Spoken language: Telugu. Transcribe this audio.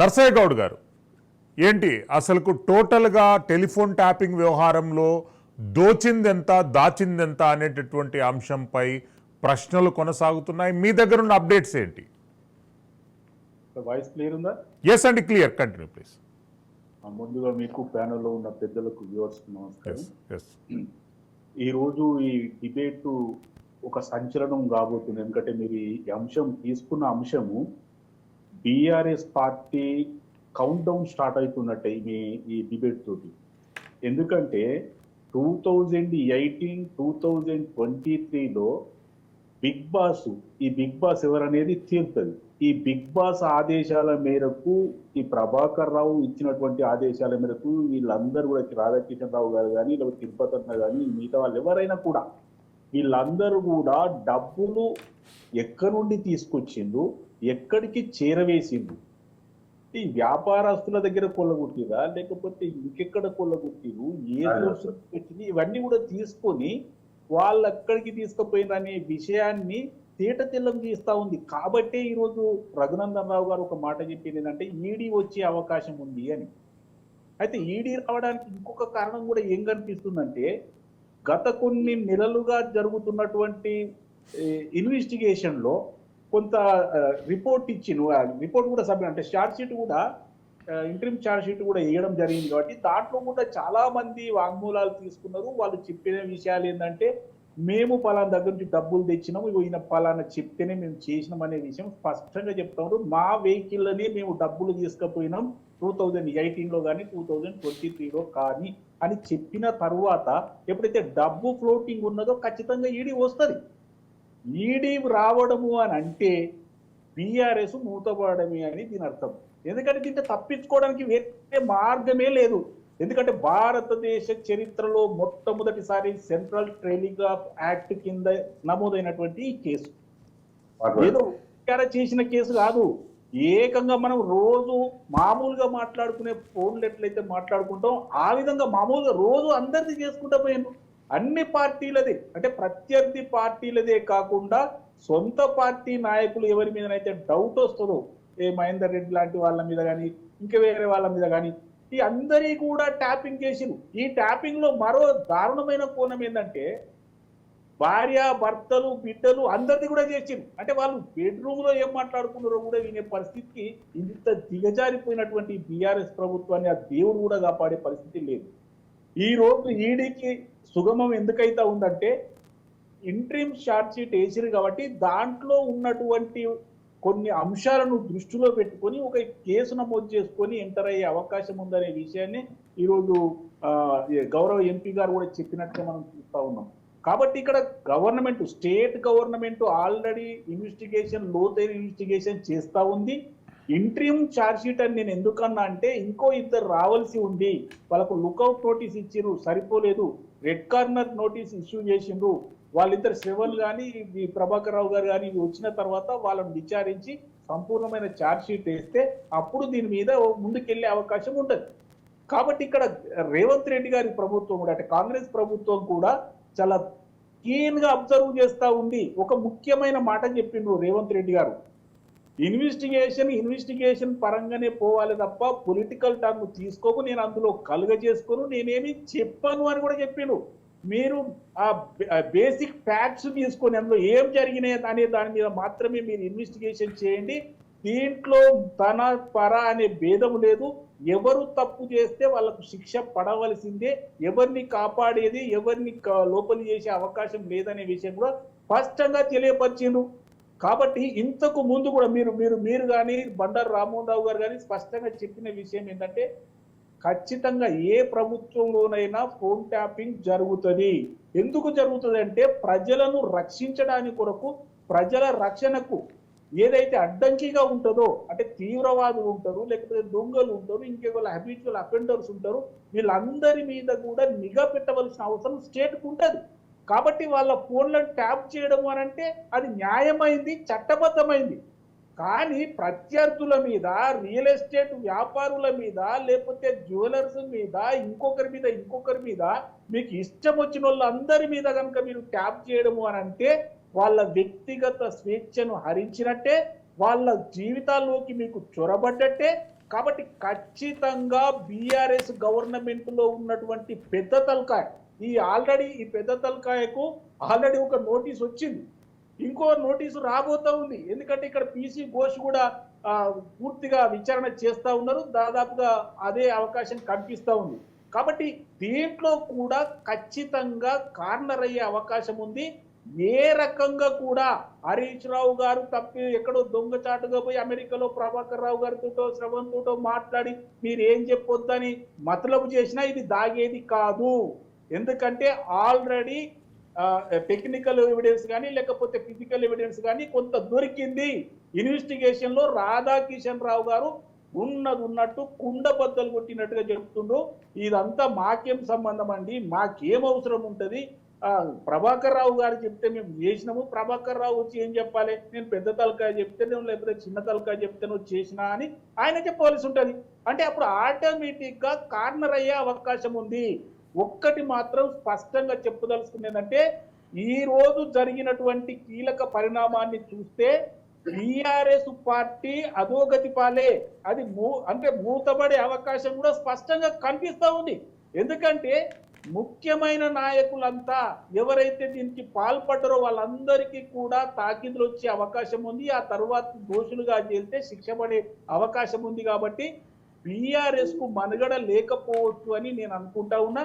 నర్సయ్య గౌడ్ గారు ఏంటి? అసలుకు టోటల్గా టెలిఫోన్ ట్యాపింగ్ వ్యవహారంలో దోచిందెంత దాచిందెంత అనేటటువంటి అంశంపై ప్రశ్నలు కొనసాగుతున్నాయి. మీ దగ్గర ఉన్న అప్డేట్స్ ఏంటి? వాయిస్ క్లియర్ ఉందా? ఎస్ అండి క్లియర్ కంటిన్యూ ప్లీజ్ ముందుగా మీకు ప్యానెల్లో ఉన్న పెద్దలకు వ్యూవర్స్ నమస్కారం. రోజు ఈ డిబేట్ ఒక సంచలనం కాబోతుంది. ఎందుకంటే మీరు ఈ అంశం తీసుకున్న అంశము BRS party count down start అవుతున్నట్టే మీ ఈ డిబేట్ తోటి. ఎందుకంటే two thousand eighteen two thousand twenty త్రీలో బిగ్ బాస్ ఈ బిగ్ బాస్ ఎవరనేది తీరుతుంది. ఈ బిగ్ బాస్ ఆదేశాల మేరకు ఈ ప్రభాకర్ రావు ఇచ్చినటువంటి ఆదేశాల మేరకు వీళ్ళందరూ కూడా రాధాకిషన్ రావు గారు కానీ లేకపోతే తిరుపతి అన్న కానీ మిగతా వాళ్ళు ఎవరైనా కూడా వీళ్ళందరూ కూడా డబ్బులు ఎక్కడి నుండి తీసుకొచ్చిండు ఎక్కడికి చేరవేసిండు ఈ వ్యాపారస్తుల దగ్గర కొల్లగొట్టిరా లేకపోతే ఇంకెక్కడ కొల్లగొట్టిరు ఏ వచ్చింది ఇవన్నీ కూడా తీసుకొని వాళ్ళు ఎక్కడికి తీసుకుపోయిన అనే విషయాన్ని తేట తెల్లం చేస్తా ఉంది. కాబట్టే ఈరోజు రఘునందన్ రావు గారు ఒక మాట చెప్పింది ఏంటంటే ఈడీ వచ్చే అవకాశం ఉంది అని. అయితే ఈడీ రావడానికి ఇంకొక కారణం కూడా ఏం కనిపిస్తుందంటే గత కొన్ని నెలలుగా జరుగుతున్నటువంటి ఇన్వెస్టిగేషన్లో కొంత రిపోర్ట్ ఇచ్చిన రిపోర్ట్ కూడా సబ్మిట్ అంటే షార్ట్ షీట్ కూడా ఇంటర్మ్ ఛార్జ్ షీట్ కూడా వేయడం జరిగింది కాబట్టి దాంట్లో కూడా చాలా మంది వాంగ్మూలాలు తీసుకున్నారు. వాళ్ళు చెప్పిన విషయాలు ఏంటంటే మేము పలానా దగ్గర నుంచి డబ్బులు తెచ్చినాము ఈయన పలానా చెప్తేనే మేము చేసినాం అనే విషయం స్పష్టంగా చెప్తాము మా వెహికల్లోనే మేము డబ్బులు తీసుకుపోయినాం టూ థౌజండ్ ఎయిటీన్లో కానీ టూ థౌజండ్ ట్వంటీ త్రీలో కానీ అని చెప్పిన తర్వాత ఎప్పుడైతే డబ్బు ఫ్లోటింగ్ ఉన్నదో ఖచ్చితంగా ఈడీ వస్తుంది. ఈడీ రావడము అని అంటే బీఆర్ఎస్ మూతపడమే అని దీని అర్థం. ఎందుకంటే దీంట్లో తప్పించుకోవడానికి వేరే మార్గమే లేదు. ఎందుకంటే భారతదేశ చరిత్రలో మొట్టమొదటిసారి సెంట్రల్ టెలిగ్రాఫ్ యాక్ట్ కింద నమోదైనటువంటి ఈ కేసు. ఏదో చేసిన కేసు కాదు. ఏకంగా మనం రోజు మామూలుగా మాట్లాడుకునే ఫోన్లు ఎట్లయితే మాట్లాడుకుంటాం ఆ విధంగా మామూలుగా రోజు అందరిది చేసుకుంటా పోయాను. అన్ని పార్టీలదే. అంటే ప్రత్యర్థి పార్టీలదే కాకుండా సొంత పార్టీ నాయకులు ఎవరి మీదనైతే డౌట్ వస్తుందో ఏ మహేందర్ రెడ్డి లాంటి వాళ్ళ మీద కానీ ఇంకా వేరే వాళ్ళ మీద కానీ ఈ అందరి కూడా ట్యాపింగ్ చేసిరు ఈ ట్యాపింగ్లో మరో దారుణమైన కోణం ఏంటంటే భార్య భర్తలు బిడ్డలు అందరిది కూడా చేసిండు అంటే వాళ్ళు బెడ్రూమ్లో ఏం మాట్లాడుకున్నారో కూడా వినే పరిస్థితికి ఇంత దిగజారిపోయినటువంటి బీఆర్ఎస్ ప్రభుత్వాన్ని ఆ దేవుడు కూడా కాపాడే పరిస్థితి లేదు. ఈ రోజు ఈడీకి సుగమం ఎందుకైతే ఉందంటే ఇంట్రీమ్ షార్ట్ షీట్ వేసిరు కాబట్టి దాంట్లో ఉన్నటువంటి కొన్ని అంశాలను దృష్టిలో పెట్టుకొని ఒక కేసు నమోదు చేసుకొని ఎంటర్ అయ్యే అవకాశం ఉందనే విషయాన్ని ఈరోజు గౌరవ ఎంపీ గారు కూడా చెప్పినట్టుగా మనం చూస్తూ ఉన్నాం. కాబట్టి ఇక్కడ government state government already investigation లోతైన ఇన్వెస్టిగేషన్ చేస్తూ ఉంది. ఇంట్రీమ్ ఛార్జ్ షీట్ అని నేను ఎందుకన్నా అంటే ఇంకో ఇద్దరు రావాల్సి ఉంది వాళ్ళకు లుకౌట్ నోటీస్ ఇచ్చిర్రు సరిపోలేదు. రెడ్ కార్నర్ నోటీస్ ఇష్యూ చేసిండ్రు. వాళ్ళిద్దరు శ్రవణ్ కానీ ఈ ప్రభాకర్ రావు గారు కానీ వచ్చిన తర్వాత వాళ్ళని విచారించి సంపూర్ణమైన ఛార్జ్ షీట్ వేస్తే అప్పుడు దీని మీద ముందుకెళ్ళే అవకాశం ఉంటుంది కాబట్టి ఇక్కడ రేవంత్ రెడ్డి గారి ప్రభుత్వం కూడా అంటే కాంగ్రెస్ ప్రభుత్వం కూడా చాలా క్లీన్గా అబ్జర్వ్ చేస్తూ ఉంది ఒక ముఖ్యమైన మాట చెప్పిండ్రు రేవంత్ రెడ్డి గారు. ఇన్వెస్టిగేషన్ ఇన్వెస్టిగేషన్ పరంగానే పోవాలి తప్ప పొలిటికల్ టర్మ్ తీసుకోకు నేను అందులో కలుగ చేసుకోను నేనేమి చెప్పను అని కూడా చెప్పాను. మీరు ఆ బేసిక్ ఫ్యాక్ట్స్ తీసుకొని అందులో ఏం జరిగినాయి అనే దాని మీద మాత్రమే మీరు ఇన్వెస్టిగేషన్ చేయండి. దీంట్లో తన పర అనే భేదం లేదు. ఎవరు తప్పు చేస్తే వాళ్ళకు శిక్ష పడవలసిందే. ఎవరిని కాపాడేది ఎవరిని లోపలి చేసే అవకాశం లేదనే విషయం కూడా స్పష్టంగా తెలియపరిచిండ్రు కాబట్టి ఇంతకు ముందు కూడా మీరు మీరు మీరు కానీ బండారు రామ్మోహన్ రావు గారు కానీ స్పష్టంగా చెప్పిన విషయం ఏంటంటే ఖచ్చితంగా ఏ ప్రభుత్వంలోనైనా ఫోన్ ట్యాపింగ్ జరుగుతుంది. ఎందుకు జరుగుతుంది అంటే ప్రజలను రక్షించడానికి కొరకు ప్రజల రక్షణకు ఏదైతే అడ్డంకిగా ఉంటుందో అంటే తీవ్రవాదులు ఉంటారు లేకపోతే దొంగలు ఉంటారు ఇంకెవరు హ్యాబిచువల్ అఫెండర్స్ ఉంటారు వీళ్ళందరి మీద కూడా నిఘా పెట్టవలసిన అవసరం స్టేట్కు ఉంటుంది. కాబట్టి వాళ్ళ ఫోన్లను ట్యాప్ చేయడం అని అంటే అది న్యాయమైంది చట్టబద్ధమైంది. కానీ ప్రత్యర్థుల మీద రియల్ ఎస్టేట్ వ్యాపారుల మీద లేకపోతే జ్యువెలర్స్ మీద ఇంకొకరి మీద ఇంకొకరి మీద మీకు ఇష్టం వచ్చిన వాళ్ళందరి మీద కనుక మీరు ట్యాప్ చేయడము అని అంటే వాళ్ళ వ్యక్తిగత స్వేచ్ఛను హరించినట్టే వాళ్ళ జీవితాల్లోకి మీకు చొరబడ్డట్టే. కాబట్టి ఖచ్చితంగా బీఆర్ఎస్ గవర్నమెంట్లో ఉన్నటువంటి పెద్ద తలకాయ ఈ ఆల్రెడీ ఈ పెద్ద తలకాయకు ఆల్రెడీ ఒక నోటీస్ వచ్చింది. ఇంకో నోటీసు రాబోతా ఉంది. ఎందుకంటే ఇక్కడ పీసీ ఘోష్ కూడా పూర్తిగా విచారణ చేస్తూ ఉన్నారు. దాదాపుగా అదే అవకాశం కనిపిస్తూ ఉంది. కాబట్టి దీంట్లో కూడా ఖచ్చితంగా కార్నర్ అయ్యే అవకాశం ఉంది. ఏ రకంగా కూడా హరీష్ రావు గారు తప్పి ఎక్కడో దొంగచాటుగా పోయి అమెరికాలో ప్రభాకర్ రావు గారితో శ్రవణ్ తోటో మాట్లాడి మీరు ఏం చెప్పొద్దని మతలబు చేసినా ఇది దాగేది కాదు. ఎందుకంటే ఆల్రెడీ టెక్నికల్ ఎవిడెన్స్ కానీ లేకపోతే ఫిజికల్ ఎవిడెన్స్ కానీ కొంత దొరికింది. ఇన్వెస్టిగేషన్లో రాధాకిషన్ రావు గారు ఉన్నది ఉన్నట్టు కుండ బద్దలు కొట్టినట్టుగా చెప్తుండ్రు. ఇదంతా మాకేం సంబంధం అండి? మాకేం అవసరం ఉంటుంది? ప్రభాకర్ రావు గారు చెప్తే మేము చేసినాము. ప్రభాకర్ రావు వచ్చి ఏం చెప్పాలి? నేను పెద్ద తలకాయ చెప్తేనే లేకపోతే చిన్న తలకాయ చెప్తే నువ్వు చేసినా అని ఆయన చెప్పవలసి ఉంటుంది అంటే అప్పుడు ఆటోమేటిక్గా కార్నర్ అయ్యే అవకాశం ఉంది. ఒక్కటి మాత్రం స్పష్టంగా చెప్పదలుచుకునేదంటే ఈ రోజు జరిగినటువంటి కీలక పరిణామాన్ని చూస్తే టిఆర్ఎస్ పార్టీ అధోగతి పాలే. అది మూ అంటే మూతబడే అవకాశం కూడా స్పష్టంగా కనిపిస్తూ ఉంది. ఎందుకంటే ముఖ్యమైన నాయకులంతా ఎవరైతే దీనికి పాల్పడ్డారో వాళ్ళందరికీ కూడా తాకిదులు వచ్చే అవకాశం ఉంది. ఆ తర్వాత దోషులుగా చేస్తే శిక్ష పడే అవకాశం ఉంది కాబట్టి బీఆర్ఎస్కు మనుగడ లేకపోవచ్చు అని నేను అనుకుంటా ఉన్నా.